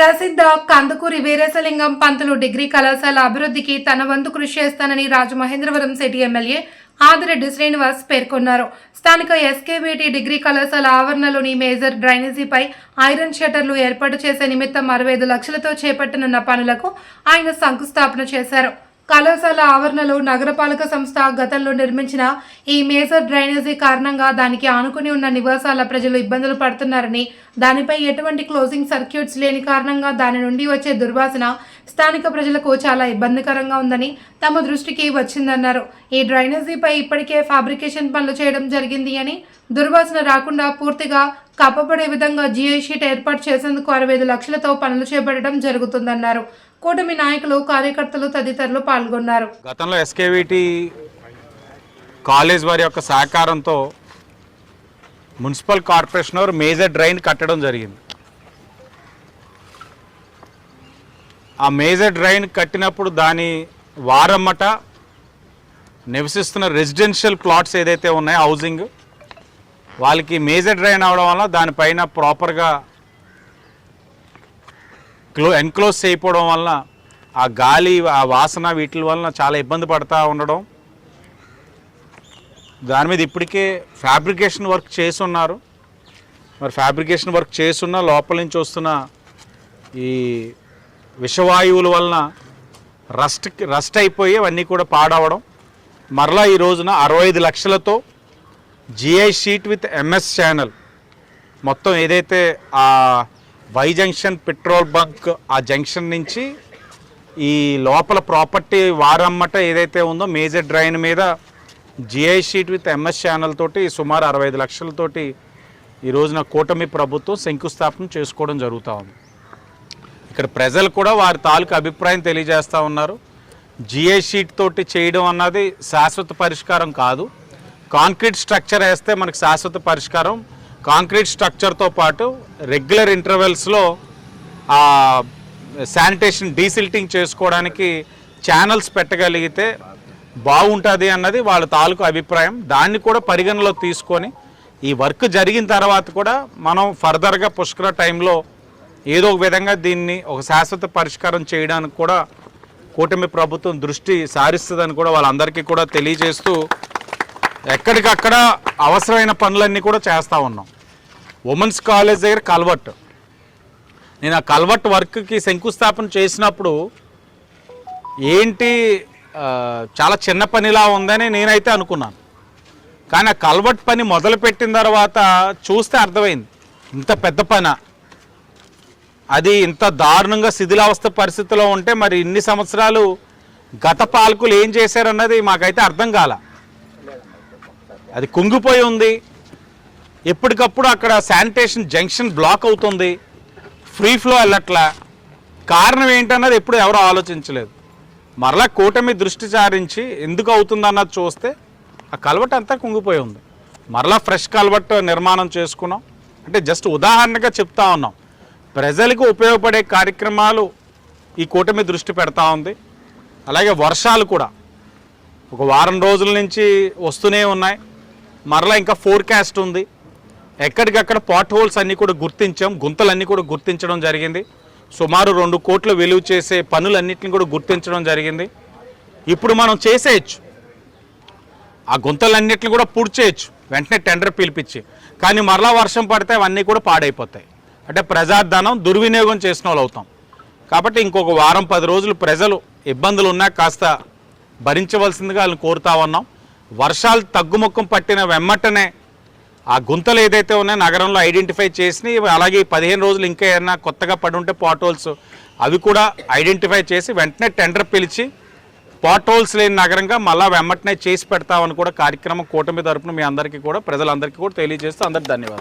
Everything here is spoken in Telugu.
ప్రసిద్ధ కందుకూరి వీరేశలింగం పంతులు డిగ్రీ కళాశాల అభివృద్ధికి తన వంతు కృషి చేస్తానని రాజమహేంద్రవరం సిటీ ఎమ్మెల్యే ఆదిరెడ్డి శ్రీనివాస్ పేర్కొన్నారు. స్థానిక ఎస్కేబీటీ డిగ్రీ కళాశాల ఆవరణలోని మేజర్ డ్రైనేజీపై ఐరన్ షటర్లు ఏర్పాటు చేసే నిమిత్తం అరవై ఐదు లక్షలతో చేపట్టనున్న పనులకు ఆయన శంకుస్థాపన చేశారు. కళాశాల ఆవరణలో నగరపాలక సంస్థ గతంలో నిర్మించిన ఈ మేజర్ డ్రైనేజీ కారణంగా దానికి ఆనుకుని ఉన్న నివాసాల ప్రజలు ఇబ్బందులు పడుతున్నారని దానిపై ఎటువంటి క్లోజింగ్ సర్క్యూట్స్ లేని కారణంగా దాని నుండి వచ్చే దుర్వాసన స్థానిక ప్రజలకు చాలా ఇబ్బందికరంగా ఉందని తమ దృష్టికి వచ్చిందన్నారు. ఈ డ్రైనేజీపై ఇప్పటికే ఫ్యాబ్రికేషన్ పనులు చేయడం జరిగింది అని దుర్వాసన రాకుండా పూర్తిగా కప్పబడే విధంగా జిఐ షీట్ ఏర్పాటు చేసేందుకు అరవై లక్షలతో పనులు చేపట్టడం జరుగుతుందన్నారు. కూటమి నాయకులు కార్యకర్తలు తదితరులు పాల్గొన్నారు. గతంలో ఎస్కేవిటి కాలేజ్ వారి యొక్క సహకారంతో మున్సిపల్ కార్పొరేషన్ వారు మేజర్ డ్రైన్ కట్టడం జరిగింది. ఆ మేజర్ డ్రైన్ కట్టినప్పుడు దాని వారమ్మట నివసిస్తున్న రెసిడెన్షియల్ ప్లాట్స్ ఏదైతే ఉన్నాయో హౌసింగ్ వాళ్ళకి మేజర్ డ్రైన్ అవడం వల్ల దానిపైన ప్రాపర్గా క్లో ఎన్క్లోజ్ చేయకపోవడం వలన ఆ గాలి ఆ వాసన వీటి వలన చాలా ఇబ్బంది పడతా ఉండడం. దాని మీద ఇప్పటికే ఫ్యాబ్రికేషన్ వర్క్ చేసి ఉన్నారు మరి ఫ్యాబ్రికేషన్ వర్క్ చేస్తున్న లోపల నుంచి వస్తున్న ఈ విషవాయువుల వలన రస్ట్ రస్ట్ అయిపోయి అవన్నీ కూడా పాడవడం. మరలా ఈ రోజున అరవై ఐదు లక్షలతో GI sheet with MS channel మొత్తం ఏదైతే ఆ వై జంక్షన్ పెట్రోల్ బంక్ ఆ జంక్షన్ నుంచి ఈ లోపల ప్రాపర్టీ వారమ్మట ఏదైతే ఉందో మేజర్ డ్రైన్ మీద GI sheet with MS channel తోటి సుమారు అరవై ఐదు లక్షలతోటి ఈ రోజున కూటమి ప్రభుత్వం శంకుస్థాపన చేసుకోవడం జరుగుతూ ఉంది. ఇక్కడ ప్రజలు కూడా వారి తాలూకు అభిప్రాయం తెలియజేస్తూ ఉన్నారు. జిఐ షీట్ తోటి చేయడం అన్నది శాశ్వత పరిష్కారం కాదు. కాంక్రీట్ స్ట్రక్చర్ వేస్తే మనకు శాశ్వత పరిష్కారం కాంక్రీట్ స్ట్రక్చర్తో పాటు రెగ్యులర్ ఇంటర్వెల్స్లో శానిటేషన్ డీసిల్టింగ్ చేసుకోవడానికి ఛానల్స్ పెట్టగలిగితే బాగుంటుంది అన్నది వాళ్ళ తాలూకు అభిప్రాయం. దాన్ని కూడా పరిగణలో తీసుకొని ఈ వర్క్ జరిగిన తర్వాత కూడా మనం ఫర్దర్గా పుష్కర టైంలో ఏదో ఒక విధంగా దీన్ని ఒక శాశ్వత పరిష్కారం చేయడానికి కూడా కూటమి ప్రభుత్వం దృష్టి సారిస్తుందని కూడా వాళ్ళందరికీ కూడా తెలియజేస్తూ ఎక్కడికక్కడ అవసరమైన పనులన్నీ కూడా చేస్తూ ఉన్నాం. ఉమెన్స్ కాలేజ్ దగ్గర కల్వర్ట్. నేను ఆ కల్వర్ట్ వర్క్కి శంకుస్థాపన చేసినప్పుడు ఏంటి చాలా చిన్న పనిలా ఉందని నేనైతే అనుకున్నాను. కానీ ఆ కల్వర్ట్ పని మొదలుపెట్టిన తర్వాత చూస్తే అర్థమైంది. ఇంత పెద్ద పని. అది ఇంత దారుణంగా శిథిలావస్థ పరిస్థితిలో ఉంటే మరి ఇన్ని సంవత్సరాలు గత పాలకులు ఏం చేశారన్నది మాకైతే అర్థం కాల. అది కుంగిపోయి ఉంది. ఎప్పటికప్పుడు అక్కడ శానిటేషన్ జంక్షన్ బ్లాక్ అవుతుంది. ఫ్రీ ఫ్లో వెళ్ళట్లా. కారణం ఏంటన్నది ఎప్పుడు ఎవరు ఆలోచించలేదు. మరలా కూటమి దృష్టి సారించి ఎందుకు అవుతుందన్నది చూస్తే ఆ కలవట అంతా కుంగిపోయి ఉంది. మరలా ఫ్రెష్ కలవట్ నిర్మాణం చేసుకున్నాం. అంటే జస్ట్ ఉదాహరణగా చెప్తా ఉన్నాం. ప్రజలకు ఉపయోగపడే కార్యక్రమాలు ఈ కూటమి దృష్టి పెడతా ఉంది. అలాగే వర్షాలు కూడా. ఒక వారం రోజుల నుంచి వస్తూనే ఉన్నాయి. మరలా ఇంకా ఫోర్కాస్ట్ ఉంది. ఎక్కడికక్కడ పాట్ హోల్స్ అన్నీ కూడా గుర్తించాం గుంతలన్నీ కూడా గుర్తించడం జరిగింది. సుమారు రెండు కోట్లు విలువ చేసే పనులన్నింటిని కూడా గుర్తించడం జరిగింది. ఇప్పుడు మనం చేసేయచ్చు. ఆ గుంతలన్నింటిని కూడా పూడ్చేయచ్చు వెంటనే టెండర్ పిలిపించి. కానీ మరలా వర్షం పడితే అవన్నీ కూడా పాడైపోతాయి. అంటే ప్రజాధనం దుర్వినియోగం చేసిన వాళ్ళు అవుతాం. కాబట్టి ఇంకొక వారం పది రోజులు ప్రజలు ఇబ్బందులు ఉన్నా కాస్త భరించవలసిందిగా వాళ్ళని కోరుతా ఉన్నాం. వర్షాలు తగ్గుముఖం పట్టిన వెమ్మటనే ఆ గుంతలు ఏదైతే ఉన్నాయో నగరంలో ఐడెంటిఫై చేసి అలాగే పదిహేను రోజులు ఇంకా ఏమైనా కొత్తగా పడి ఉంటే పాట్ హోల్స్ అవి కూడా ఐడెంటిఫై చేసి వెంటనే టెండర్ పిలిచి పాట్ హోల్స్ లేని నగరంగా మళ్ళా వెమ్మటనే చేసి పెడతామని కూడా కార్యక్రమం కూటమి తరపున మీ అందరికీ కూడా ప్రజలందరికీ కూడా తెలియజేస్తూ అందరికి ధన్యవాదాలు.